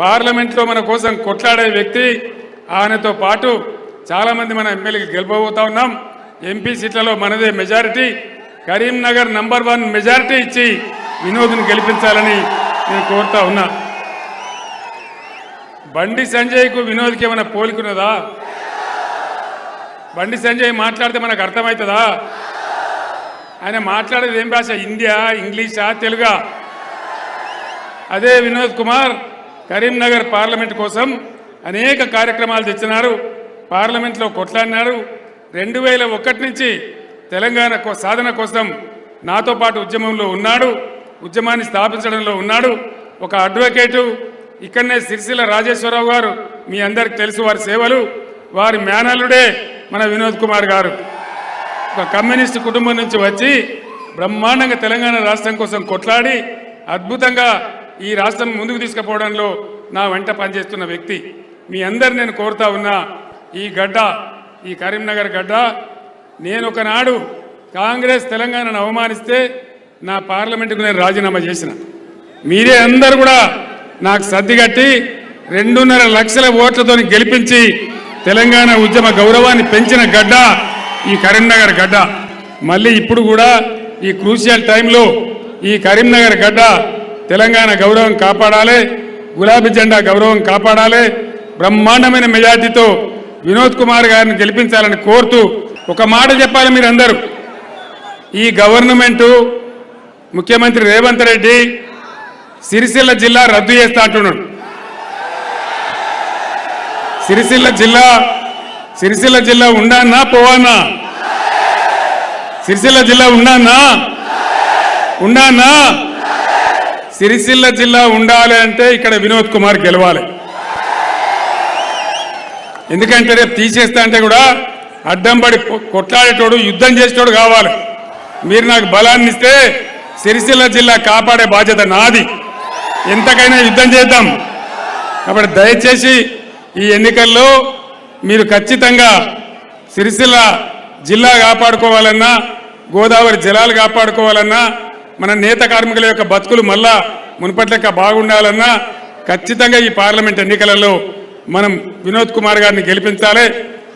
పార్లమెంట్లో మన కోసం కొట్లాడే వ్యక్తి ఆయనతో పాటు చాలామంది మన ఎమ్మెల్యేకి గెలపబోతా ఉన్నాం. ఎంపీ సీట్లలో మనదే majority. Karimnagar number one majority ఇచ్చి వినోద్ను గెలిపించాలని నేను కోరుతా ఉన్నా. బండి సంజయ్కు వినోద్కి ఏమైనా పోలికున్నదా? బండి సంజయ్ మాట్లాడితే మనకు అర్థమవుతుందా? ఆయన మాట్లాడేది ఏం భాష? హిందీయా ఇంగ్లీషా తెలుగా? అదే వినోద్ కుమార్. కరీంనగర్ పార్లమెంట్ కోసం అనేక కార్యక్రమాలు తెచ్చినారు. పార్లమెంట్లో కొట్లాడినారు. రెండు వేల ఒకటి నుంచి తెలంగాణ కో- సాధన కోసం నాతో పాటు ఉద్యమంలో ఉన్నాడు. ఉద్యమాన్ని స్థాపించడంలో ఉన్నాడు. ఒక అడ్వకేటు ఇక్కడనే సిరిసిల్ల రాజేశ్వరరావు గారు మీ అందరికి తెలుసు వారి సేవలు. వారి మేనల్లుడే మన వినోద్ కుమార్ గారు. ఒక కమ్యూనిస్ట్ కుటుంబం నుంచి వచ్చి బ్రహ్మాండంగా తెలంగాణ రాష్ట్రం కోసం కొట్లాడి అద్భుతంగా ఈ రాష్ట్రం ముందుకు తీసుకుపోవడంలో నా వెంట పనిచేస్తున్న వ్యక్తి. మీ అందరు నేను కోరుతా ఉన్నా ఈ గడ్డ ఈ కరీంనగర్ గడ్డ నేను ఒకనాడు కాంగ్రెస్ తెలంగాణను అవమానిస్తే నా పార్లమెంటుకు నేను రాజీనామా చేసిన. మీరే అందరు కూడా నాకు సర్దిగట్టి రెండున్నర లక్షల ఓట్లతో గెలిపించి తెలంగాణ ఉద్యమ గౌరవాన్ని పెంచిన గడ్డ ఈ కరీంనగర్ గడ్డ. మళ్ళీ ఇప్పుడు కూడా ఈ క్రూషియల్ టైంలో ఈ కరీంనగర్ గడ్డ తెలంగాణ గౌరవం కాపాడాలి గులాబీ జెండా గౌరవం కాపాడాలి బ్రహ్మాండమైన మెజార్టీతో వినోద్ కుమార్ గారిని గెలిపించాలని కోరుతూ ఒక మాట చెప్పాలి మీరందరూ. ఈ గవర్నమెంటు ముఖ్యమంత్రి రేవంత్ రెడ్డి సిరిసిల్ల జిల్లా రద్దు చేస్తా అంటున్నాడు సిరిసిల్ల జిల్లా సిరిసిల్ల జిల్లా ఉండానా పోవానా? సిరిసిల్ల జిల్లా ఉండానా? ఉండానా? సిరిసిల్ల జిల్లా ఉండాలి అంటే ఇక్కడ వినోద్ కుమార్ గెలవాలి. ఎందుకంటే రేపు తీసేస్తా అంటే కూడా అడ్డంబడి పడి కొట్లాడేటోడు యుద్ధం చేసేటోడు కావాలి. మీరు నాకు బలాన్ని ఇస్తే సిరిసిల్ల జిల్లా కాపాడే బాధ్యత నాది. ఎంతకైనా యుద్ధం చేద్దాం. కాబట్టి దయచేసి ఈ ఎన్నికల్లో మీరు ఖచ్చితంగా సిరిసిల్ల జిల్లా కాపాడుకోవాలన్నా గోదావరి జలాలు కాపాడుకోవాలన్నా మన నేత కార్మికుల యొక్క బతుకులు మళ్ళా మునుపటి లెక్క బాగుండాలన్నా ఖచ్చితంగా ఈ పార్లమెంట్ ఎన్నికలలో మనం వినోద్ కుమార్ గారిని గెలిపించాలి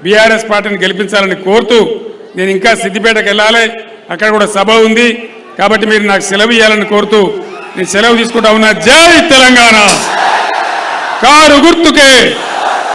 బీఆర్ఎస్ పార్టీని గెలిపించాలని కోరుతూ నేను ఇంకా సిద్దిపేటకు వెళ్ళాలి. అక్కడ కూడా సభ ఉంది. కాబట్టి మీరు నాకు సెలవు ఇవ్వాలని కోరుతూ నేను సెలవు తీసుకుంటా ఉన్నా. జై తెలంగాణ! కారు గుర్తుకే!